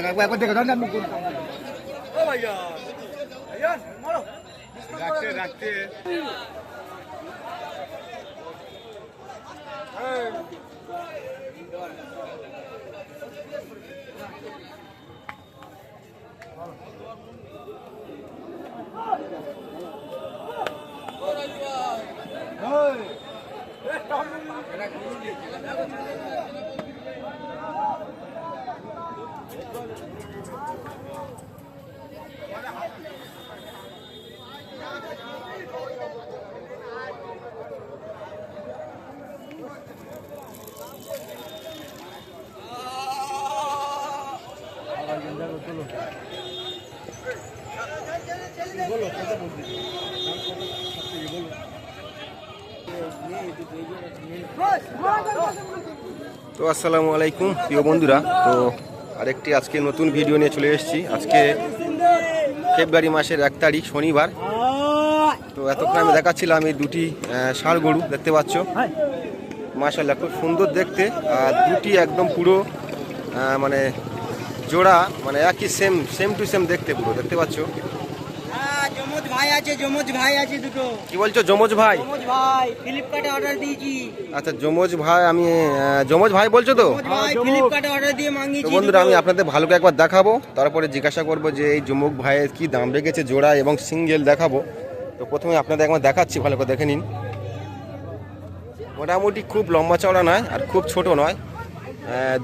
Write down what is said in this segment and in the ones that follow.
একবার দেখে ধরেন আমি রাখতে রাখতে বলো কথা বলতে তো আসসালামু আলাইকুম, প্রিয় বন্ধুরা। তো আরেকটি আজকে নতুন ভিডিও নিয়ে চলে এসেছি। আজকে ফেব্রুয়ারি মাসের এক তারিখ, শনিবার। তো এতক্ষণ আমি দেখাচ্ছিলাম এই দুটি ষাঁড় গরু, দেখতে পাচ্ছ। মাশাল্লাহ খুব সুন্দর দেখতে। আর দুটি একদম পুরো মানে জোড়া মানে একই সেম সেম টু সেম দেখতে পুরো, দেখতে পাচ্ছ? যমজ ভাই আছে যমজ ভাই আছে দুটো। কি বলছো যমজ ভাই? যমজ ভাই ফ্লিপকার্টে অর্ডার দিয়েছি। আচ্ছা যমজ ভাই আমি যমজ ভাই বলছো তো? ভাই ফ্লিপকার্টে অর্ডার দিয়ে মাঙ্গিয়েছি বন্ধুরা আমি আপনাদের ভালো করে একবার দেখাবো তারপরে জিজ্ঞাসা করব যে এই যমুক ভাইয়ের কি দাম রেখেছে জোড়া এবং সিঙ্গেল দেখাবো। তো প্রথমে আপনাদের একবার দেখাচ্ছি ভালো করে দেখে নিন। মোটামুটি খুব লম্বা চওড়া নয় আর খুব ছোট নয়।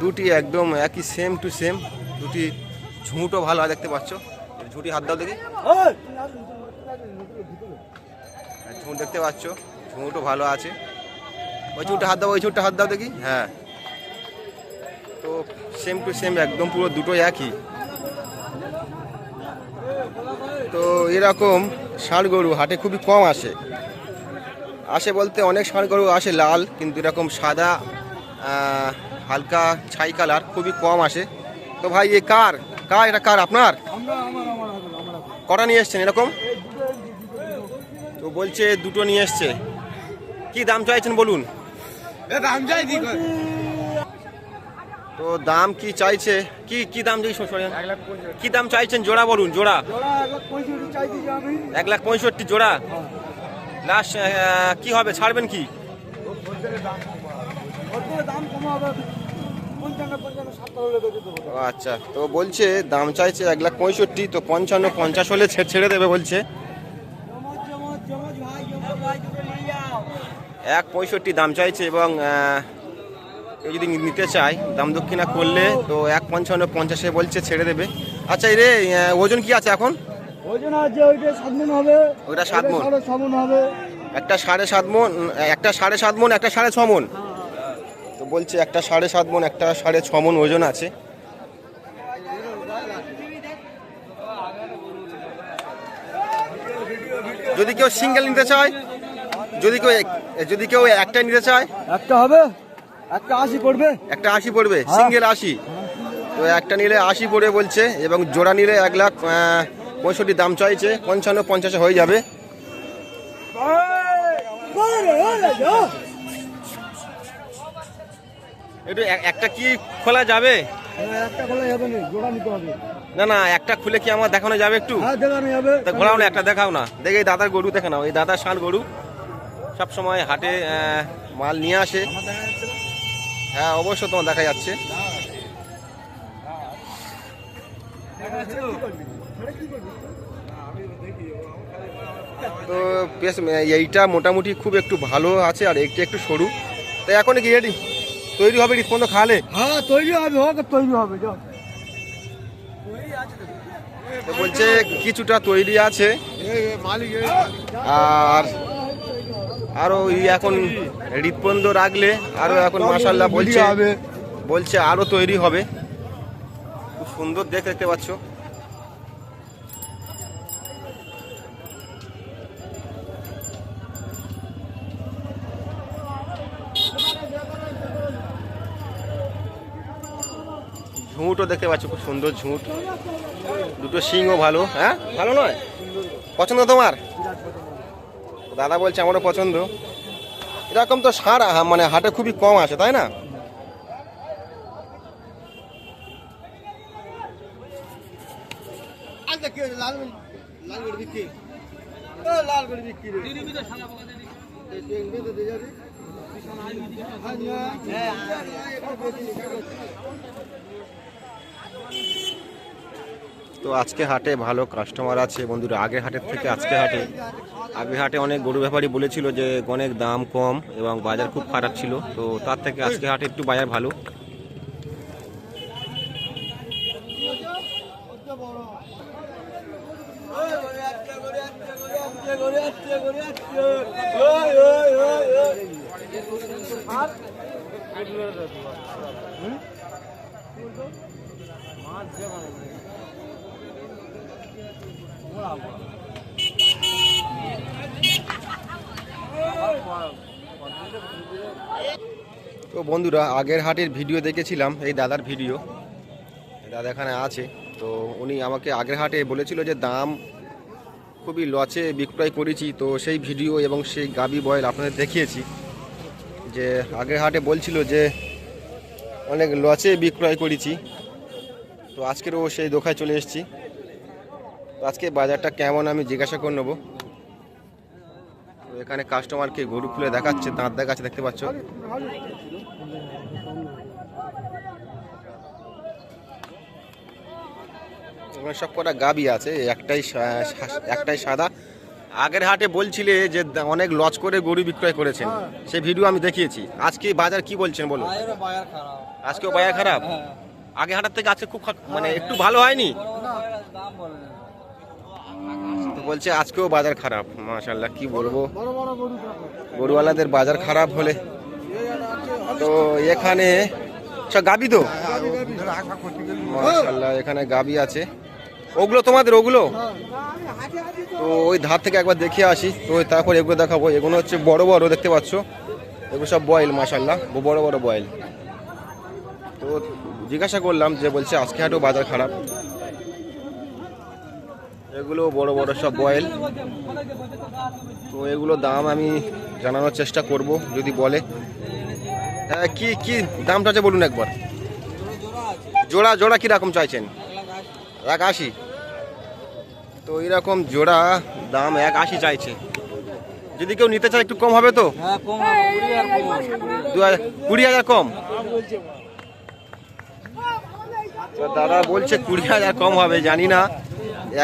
দুটি একদম একই সেম টু সেম দুটি ঝুঁটো ভালো হয় দেখতে পাচ্ছ। ঝুঁটি হাত দাও দেখি। ঝুঁট দেখতে পাচ্ছ ঝুঁটো ভালো আছে। ওই ঝুঁটে হাত দাও ওই ঝুঁটে হাত দাও দেখি। হ্যাঁ। তো সেম টু সেম একদম পুরো দুটো একই। তো এরকম ষাঁড় গরু হাটে খুবই কম আসে। আসে বলতে অনেক ষাঁড় গরু আসে লাল কিন্তু এরকম সাদা হালকা ছাই কালার খুবই কম আসে। তো ভাই এ কার? কার এটা কার? আপনার? কটা নিয়ে এসছেন? এরকম? তো বলছে দুটো নিয়ে এসছে। কি দাম চাইছেন বলুন? দাম তো দাম কি চাইছে? কি কি দাম চাই সরেন কি দাম চাইছেন? জোড়া বলুন জোড়া। এক লাখ পঁয়ষট্টি জোড়া। লাস্ট কি হবে? ছাড়বেন কি? ও আচ্ছা তো বলছে দাম চাইছে এক লাখ পঁয়ষট্টি তো পঞ্চান্ন পঞ্চাশ হলে ছেড়ে দেবে বলছে। এক পঁয়ষট্টি দাম চাইছে এবং কেউ যদি নিতে চায় দাম দক্ষিণা করলে তো এক পঞ্চান্ন পঞ্চাশে বলছে ছেড়ে দেবে। আচ্ছা রে ওজন কি আছে এখন? ওজন আছে ওইটা সাত মন হবে। ওইটা সাত মন হবে। একটা সাড়ে সাত মন একটা সাড়ে সাত মন একটা সাড়ে ছ মন বলছে একটা সাড়ে সাত মন একটা সাড়ে ছ মন ওজন আছে। যদি কেউ সিঙ্গেল নিতে চায় যদি কেউ যদি কেউ একটা নিতে চায় একটা হবে? একটা আশি পড়বে? একটা আশি পড়বে সিঙ্গেল আশি। তো একটা নিলে আশি পড়বে বলছে এবং জোড়া নিলে এক লাখ পঁয়ষট্টি দাম চাইছে পঞ্চান্ন পঞ্চাশে হয়ে যাবে। একটু একটা কি খোলা যাবে? একটা বলে হবে না জোড়া নিতে হবে। না না একটা খুলে কি আমার দেখানো যাবে একটু? হ্যাঁ যাবে। ঘোরাও না একটা দেখাও না। দেখে এই দাদার গরু দেখে নাও এই দাদার ষাঁড় গরু। সব সময় হাটে মাল নিয়ে আসে। হ্যাঁ অবশ্য তোমার দেখা যাচ্ছে। তো বেশ এইটা মোটামুটি খুব একটু ভালো আছে আর এইটা একটু সরু। তাই এখন কি রেডি তৈরি হবে রিসপন্দ খালে? হ্যাঁ তৈরি হবে হোক তৈরি হবে বলছে কিছুটা তৈরি আছে। মালিক আর আরও ওই এখন হৃদপন্দ রাখলে আরও এখন মাসাল্লাহ বলছে হবে। বলছে আরও তৈরি হবে। খুব সুন্দর দেখতে পাচ্ছ। ঝুঁটও দেখতে পাচ্ছ খুব সুন্দর ঝুঁট। দুটো শিংও ভালো হ্যাঁ? ভালো নয়? পছন্দ তোমার? দাদা বলছে আমারও পছন্দ। এরকম তো সার মানে হাটে খুবই কম আসে তাই না? আচ্ছা কি হয়েছে লাল লাল করে বিক্রি ও লাল করে বিক্রি রে এই তুই এমনি তো দিয়ে যাবি হ্যাঁ তো আজকে হাটে ভালো কাস্টমার আছে। বন্ধুরা, আগের হাটের থেকে আজকে হাটে আগের হাটে অনেক গরু ব্যাপারী বলেছিল যে অনেক দাম কম এবং বাজার খুব খারাপ ছিল। তো তার থেকে আজকে হাটে একটু বাজার ভালো। তো বন্ধুরা, আগের হাটের ভিডিও দেখেছিলাম, এই দাদার ভিডিও। দাদা এখানে আছে, তো উনি আমাকে আগের হাটে বলেছিল যে দাম খুবই লচে বিক্রয় করেছি, তো সেই ভিডিও এবং সেই গাবি বয়েল আপনাদের দেখিয়েছি, যে আগের হাটে বলছিল যে অনেক লচে বিক্রয় করেছি। তো আজকেরও সেই দোকায় চলে এসেছি। আজকে বাজারটা কেমন আমি জিজ্ঞাসা করে নেব। এখানে কাস্টমারকে গরু খুলে দেখাচ্ছে দাঁত দেখাচ্ছে দেখতে পাচ্ছ। সব কটা গাবি আছে একটাই একটাই সাদা। আগের হাটে বলছিলে যে অনেক লজ করে গরু বিক্রয় করেছেন। সে ভিডিও আমি দেখিয়েছি। আজকে বাজার কি বলছেন বলো আজকেও বাজার খারাপ? হ্যাঁ। আগে হাটার থেকে আজকে খুব মানে একটু ভালো হয়নি? বলছে আজকেও বাজার খারাপ। মাশাল্লাহ কি বলব? গরুওয়ালাদের বাজার খারাপ হলে। তো এখানে গাবি তো? মাশাল্লাহ এখানে গাবি আছে। ওগুলো তোমাদের ওগুলো? তো ওই ধার থেকে একবার দেখে আসি। তো তারপর এগুলো দেখাবো। এগুলো হচ্ছে বড় বড় দেখতে পাচ্ছ? এগুলো সব বয়েল মাশাল্লাহ বড় বড় বয়েল। তো জিজ্ঞাসা করলাম যে বলছে আজকে হাটেও বাজার খারাপ। এগুলো বড় বড় সব বয়েল তো এগুলো দাম আমি জানানোর চেষ্টা করব যদি বলে। হ্যাঁ কি কি দামটা আছে বলুন একবার। জোড়া জোড়া কীরকম চাইছেন? এক আশি। তো এরকম জোড়া দাম এক আশি চাইছে। যদি কেউ নিতে চায় একটু কম হবে তো? হ্যাঁ কুড়ি হাজার- কম দাদা বলছে কুড়ি হাজার কম হবে জানি না।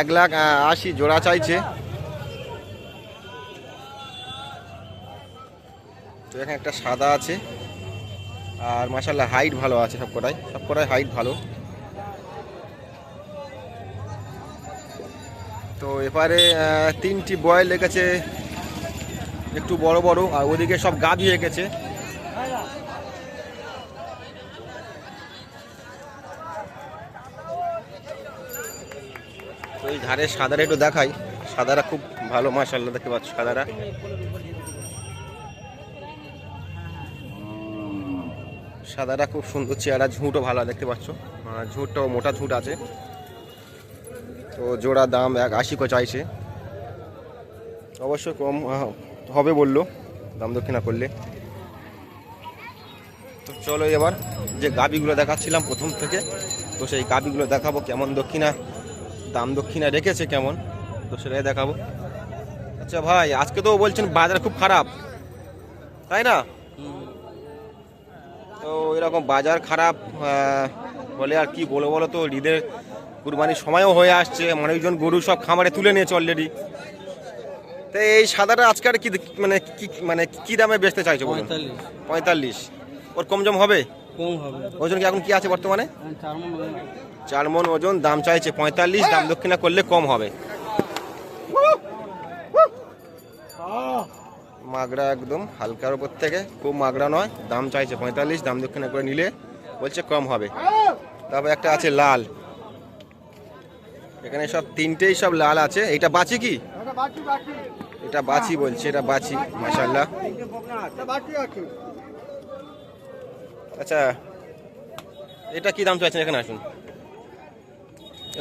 এক লাখ আশি জোড়া চাইছে। তো এখানে একটা সাদা আছে। আর মাসাল্লাহ হাইট ভালো আছে সব কটাই সব কটাই হাইট ভালো। তো এবারে তিনটি বয়েল লেগেছে একটু বড় বড়, আর ওদিকে সব গাভি এঁকেছে এই ধারে সাদারা একটু দেখাই। সাদারা খুব ভালো মাশাল্লাহ দেখতে পাচ্ছ সাদারা। সাদারা খুব সুন্দর চেহারা, ঝুঁটও ভালো, দেখতে পাচ্ছ। ঝুঁটটাও মোটা ঝুঁট আছে। তো জোড়া দাম এক আশি করে চাইছে। অবশ্য কম হবে বলল, দাম দক্ষিণা করলে। তো চলো এবার যে গাবিগুলো দেখাচ্ছিলাম প্রথম থেকে, তো সেই গাবিগুলো দেখাবো কেমন দক্ষিণা দাম দক্ষিণা রেখেছে কেমন? তো সেটাই দেখাবো। আচ্ছা ভাই আজকে তো বলছেন বাজার খুব খারাপ। তাই না? তো এরকম বাজার খারাপ বলে আর কি বলো বলো তো? ঈদের কুরবানির সময়ও হয়ে আসছে মানুষজন গরু সব খামারে তুলে নিয়েছে অলরেডি তো এই সাদাটা আজকাল কি মানে কি মানে কি দামে বেচতে চাইছো পঁয়তাল্লিশ। পঁয়তাল্লিশ। ওর কম জম হবে? কম হবে। ওজন কি এখন কি আছে বর্তমানে? চার মন না। চার মন ওজন দাম চাইছে পঁয়তাল্লিশ দাম দক্ষিণা করলে কম হবে। মাগড়া একদম হালকার উপর থেকে খুব মাগড়া নয় দাম চাইছে পঁয়তাল্লিশ দাম দক্ষিণা করে নিলে বলছে কম হবে। তারপর একটা আছে লাল। এখানে সব তিনটেই সব লাল আছে। এটা বাছি কি? এটা বাছি বলছে এটা বাছি মাসাল্লাহ এটা বাকি আছে। আচ্ছা এটা কি দাম চাইছেন? এখানে আসুন।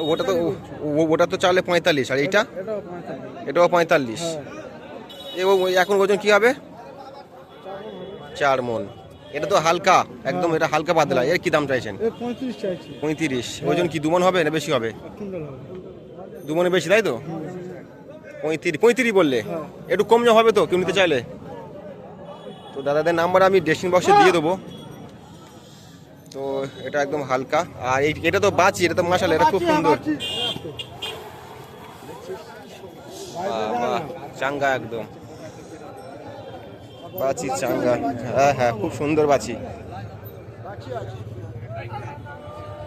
ওটা তো ও- ও- ওটা তো চালে পঁয়তাল্লিশ আর এইটা? এটাও পঁয়তাল্লিশ। এ ও- ওই এখন ওজন কি হবে? চার মন। এটা তো হালকা একদম এটা হালকা পাতলা এর কি দাম চাইছেন? এ পঁয়ত্রিশ ওজন কি দুমন হবে না বেশি হবে? দুমনে বেশি তাই তো? পঁয়ত্রিশ পঁয়ত্রিশ বললে। একটু কম হবে তো কেউ নিতে চাইলে? তো দাদাদের নাম্বার আমি ড্রেসিং বক্সে দিয়ে দেবো। তো এটা একদম হালকা। আর এটা তো বাঁচি এটা তো মাসাল এটা খুব সুন্দর। চাঙ্গা একদম। বাছি চাঙ্গা। হ্যাঁ হ্যাঁ খুব সুন্দর বাছি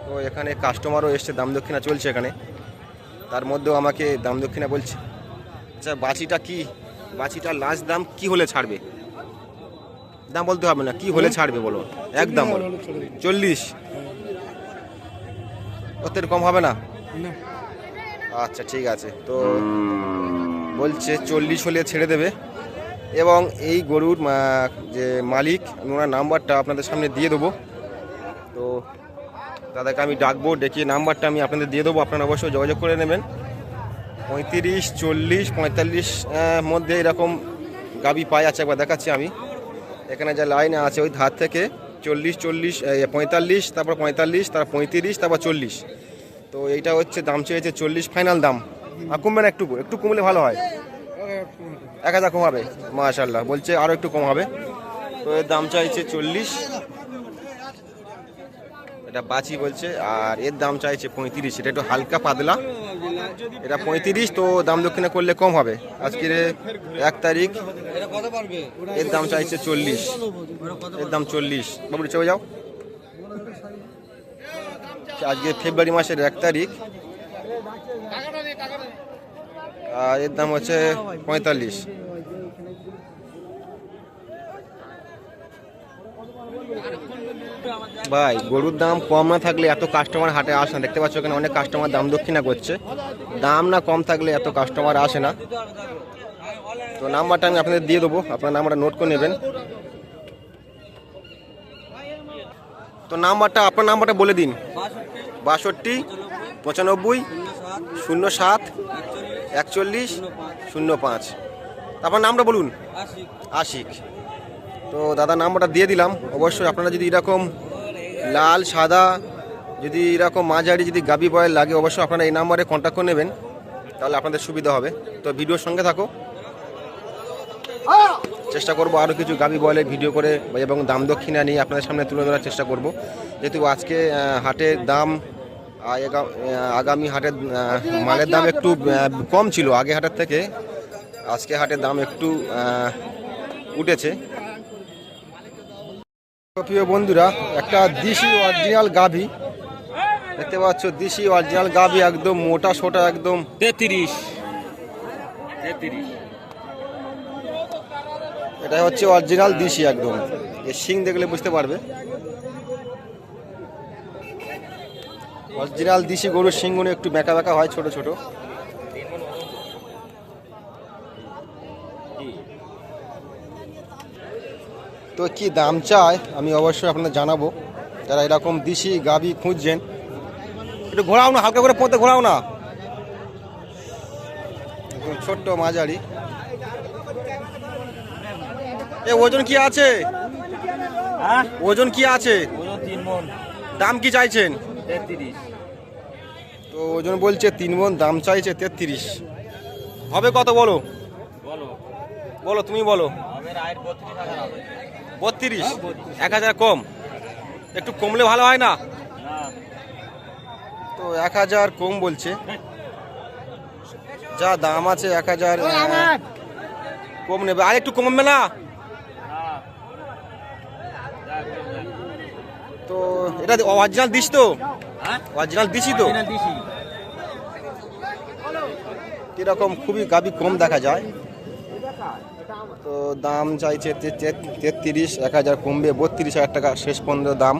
তো এখানে কাস্টমারও এসছে দাম দক্ষিণা চলছে এখানে। তার মধ্যেও আমাকে দাম দক্ষিণা বলছে। আচ্ছা বাছিটা কি? বাছিটার লাস্ট দাম কি হলে ছাড়বে? দাম বলতে হবে না কি হলে ছাড়বে বলো? একদম চল্লিশ। ওদের কম হবে না? না। আচ্ছা ঠিক আছে। তো বলছে চল্লিশ হলে ছেড়ে দেবে। এবং এই গরুর যে মালিক আমি ওনার নাম্বারটা আপনাদের সামনে দিয়ে দেবো। তো দাদাকে আমি ডাকবো ডেকে নাম্বারটা আমি আপনাদের দিয়ে দেবো। আপনারা অবশ্যই যোগাযোগ করে নেবেন। পঁয়ত্রিশ চল্লিশ পঁয়তাল্লিশ মধ্যে এরকম গাবি পাই আছে একবার দেখাচ্ছি আমি। এখানে যা লাইন আছে ওই ধার থেকে চল্লিশ চল্লিশ পঁয়তাল্লিশ, তারপর পঁয়তাল্লিশ, তারপর পঁয়ত্রিশ, তারপর চল্লিশ। তো এইটা হচ্ছে দাম চেয়েছে চল্লিশ, ফাইনাল দাম। আর কমবে না একটু একটু কমলে ভালো হয়। এক হাজার কমাবে মাশাল্লাহ বলছে আরও একটু কম হবে। তো এর দাম চাইছে চল্লিশ। এটা বাছি বলছে, আর এর দাম চাইছে পঁয়ত্রিশ, এটা একটু হালকা পাতলা। এটা পঁয়ত্রিশ, তো দাম দক্ষিণে করলে কম হবে। আজকের এক তারিখ, এর দাম চাইছে চল্লিশ। এর দাম চল্লিশ। বাবু চলে যাও। আজকে ফেব্রুয়ারি মাসের এক তারিখ। আর এর দাম হচ্ছে পঁয়তাল্লিশ। ভাই, গরুর দাম কম না থাকলে এত কাস্টমার হাটে আসে না। দেখতে পাচ্ছ অনেক কাস্টমার দাম দক্ষিণা করছে। দাম না কম থাকলে এত কাস্টমার আসে না। তো নাম্বারটা আমি আপনাদের দিয়ে দেবো। আপনার নাম্বারটা নোট করে নেবেন। তো নাম্বারটা, আপনার নাম্বারটা বলে দিন। বাষট্টি, পঁচানব্বই শূন্য সাত একচল্লিশ শূন্য পাঁচ আপনার নামটা বলুন। আশিক। তো দাদা নাম্বারটা দিয়ে দিলাম। অবশ্যই আপনারা যদি এরকম লাল, সাদা, যদি এরকম মাঝারি, যদি গাবি বয়েল লাগে, অবশ্যই আপনারা এই নাম্বারে কন্ট্যাক্ট করে নেবেন। তাহলে আপনাদের সুবিধা হবে। তো ভিডিওর সঙ্গে থাকো। চেষ্টা করব আরও কিছু গাবি বয়েলের ভিডিও করে এবং দাম দক্ষিণা নিয়ে আপনাদের সামনে তুলে ধরার চেষ্টা করব। যেহেতু আজকে হাটের দাম আগামী হাটের মালের দাম একটু কম ছিল আগে হাটের থেকে। আজকে হাটের দাম একটু উঠেছে। প্রিয় বন্ধুরা একটা দিশি অরিজিনাল গাভি। দেখতে পাচ্ছ দিশি অরিজিনাল গাভি একদম মোটা সোটা একদম। তেত্রিশ। তেত্রিশ। এটা হচ্ছে অরিজিনাল দিশি একদম। এর শিং দেখলে বুঝতে পারবে। অরিজিনাল দিশি গরুর শিংগুলো একটু বেঁকা বেঁকা হয় ছোট ছোট। তো কি দাম চায় আমি অবশ্যই আপনাদের জানাব। যারা এরকম দিশি গাবি খুঁজছেন একটু ঘোরাও না হালকা করে পথে ঘোরাও না। ছোট্ট মাঝারি। এ ওজন কি আছে? হ্যাঁ? ওজন কি আছে? দাম কি চাইছেন? তো ওজন বলছে তিন মন দাম চাইছে তেত্রিশ। হবে কত বলো? বলো। বলো তুমি বলো। বত্রিশ। এক হাজার কম। একটু কমলে ভালো হয় না? না তো এক হাজার কম বলছে। যা দাম আছে এক হাজার কম নেবে। আর একটু কমবে না? তো এটা অরিজিনাল দিস তো? হ্যাঁ অরিজিনাল দিছি তো? এরকম খুবই গাবি কম দেখা যায়। তো দাম চাইছে তেত্রিশ এক হাজার কমবে বত্রিশ হাজার টাকা শেষ পর্যন্ত দাম।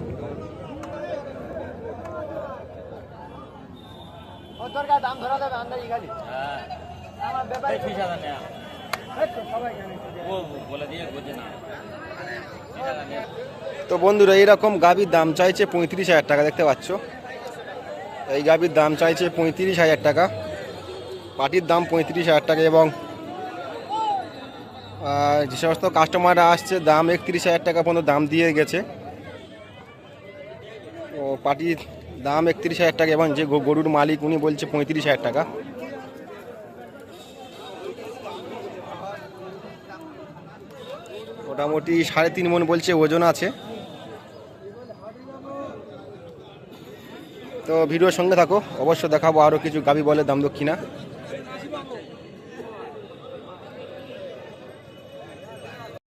তো বন্ধুরা এইরকম গাবির দাম চাইছে পঁয়ত্রিশ হাজার টাকা দেখতে পাচ্ছ? এই গাবির দাম চাইছে পঁয়ত্রিশ হাজার টাকা। পাটির দাম পঁয়ত্রিশ হাজার টাকা এবং যে সমস্ত কাস্টমাররা আসছে, দাম একত্রিশ হাজার টাকা পর্যন্ত দাম দিয়ে গেছে। ও পাটির দাম একত্রিশ হাজার টাকা এবং যে গরুর মালিক উনি বলছে পঁয়ত্রিশ হাজার টাকা। মোটামুটি সাড়ে তিন মন বলছে, ওজন আছে। তো ভিডিওর সঙ্গে থাকো, অবশ্য দেখাবো আরও কিছু গাবি বলে দাম দক্ষিণা।